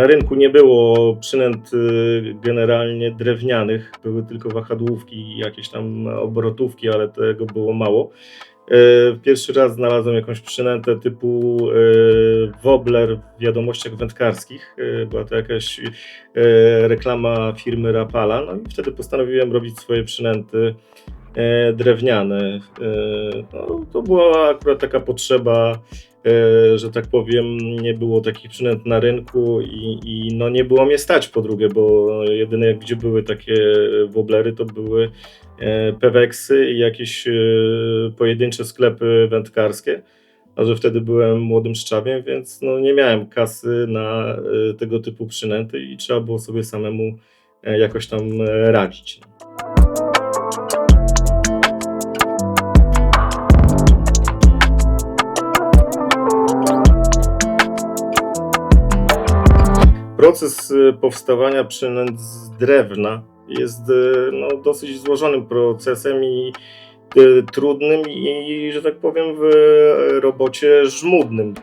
Na rynku nie było przynęt y, generalnie drewnianych, były tylko wahadłówki i jakieś tam obrotówki, ale tego było mało. E, Pierwszy raz znalazłem jakąś przynętę typu e, wobbler w wiadomościach wędkarskich. Była to jakaś reklama firmy Rapala. No i wtedy postanowiłem robić swoje przynęty drewniane. No, to była akurat taka potrzeba, że tak powiem, nie było takich przynęt na rynku i, i no nie było mnie stać po drugie, bo jedyne gdzie były takie wobblery to były e, Peweksy i jakieś e, pojedyncze sklepy wędkarskie. A że wtedy byłem młodym szczawiem, więc no nie miałem kasy na e, tego typu przynęty i trzeba było sobie samemu e, jakoś tam e, radzić. Proces e, powstawania przynęt z drewna jest e, no, dosyć złożonym procesem i e, trudnym i, że tak powiem, w robocie żmudnym.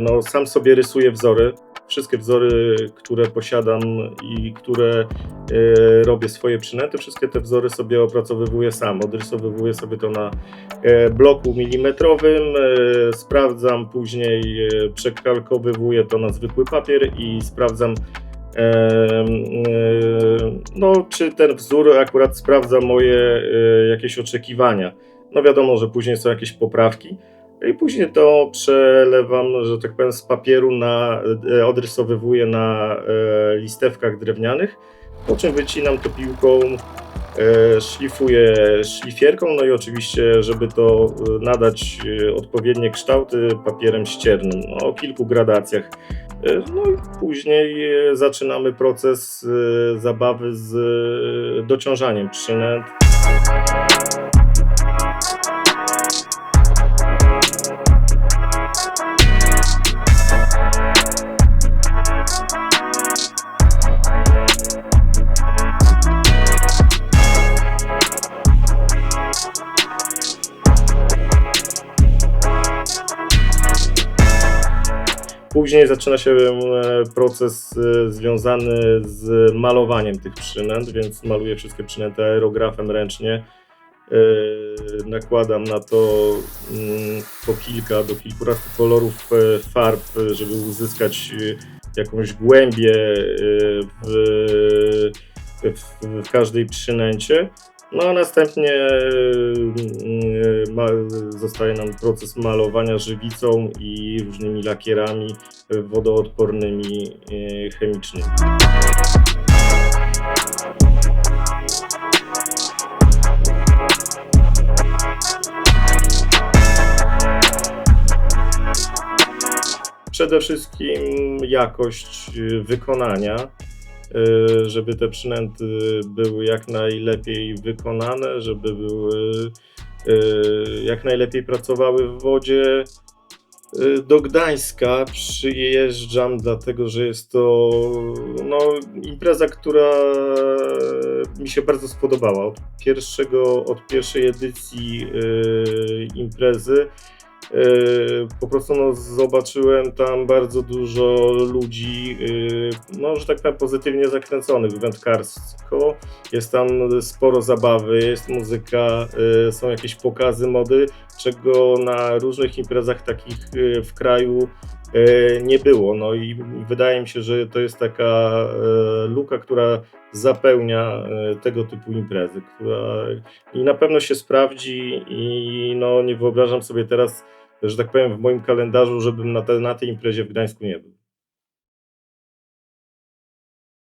No, sam sobie rysuję wzory. Wszystkie wzory, które posiadam i które e, robię swoje przynęty, wszystkie te wzory sobie opracowywuję sam. Odrysowywuję sobie to na e, bloku milimetrowym, e, sprawdzam później, przekalkowywuję to na zwykły papier i sprawdzam no, czy ten wzór akurat sprawdza moje jakieś oczekiwania. No wiadomo, że później są jakieś poprawki i później to przelewam, że tak powiem, z papieru na, e, odrysowywuję na e, listewkach drewnianych, po czym wycinam to piłką, e, szlifuję szlifierką, no i oczywiście, żeby to nadać odpowiednie kształty, papierem ściernym, no, o kilku gradacjach. No i później zaczynamy proces zabawy z dociążaniem przynęt. Później zaczyna się e, proces e, związany z malowaniem tych przynęt, więc maluję wszystkie przynęty aerografem ręcznie. E, Nakładam na to mm, po kilka do kilkunastu kolorów farb, żeby uzyskać jakąś głębię w, w, w każdej przynęcie. No a następnie zostaje nam proces malowania żywicą i różnymi lakierami wodoodpornymi, e, chemicznymi. Przede wszystkim jakość e, wykonania, e, żeby te przynęty były jak najlepiej wykonane, żeby były jak najlepiej pracowały w wodzie. E, Do Gdańska przyjeżdżam, dlatego że jest to no, impreza, która mi się bardzo spodobała. Od, pierwszego, od pierwszej edycji e, imprezy po prostu no, zobaczyłem tam bardzo dużo ludzi, e, no, że tak powiem, pozytywnie zakręconych wędkarsko. Jest tam sporo zabawy, jest muzyka, e, są jakieś pokazy mody, czego na różnych imprezach takich w kraju nie było. No i wydaje mi się, że to jest taka luka, która zapełnia tego typu imprezy, która i na pewno się sprawdzi i no nie wyobrażam sobie teraz, że tak powiem, w moim kalendarzu, żebym na, te, na tej imprezie w Gdańsku nie był.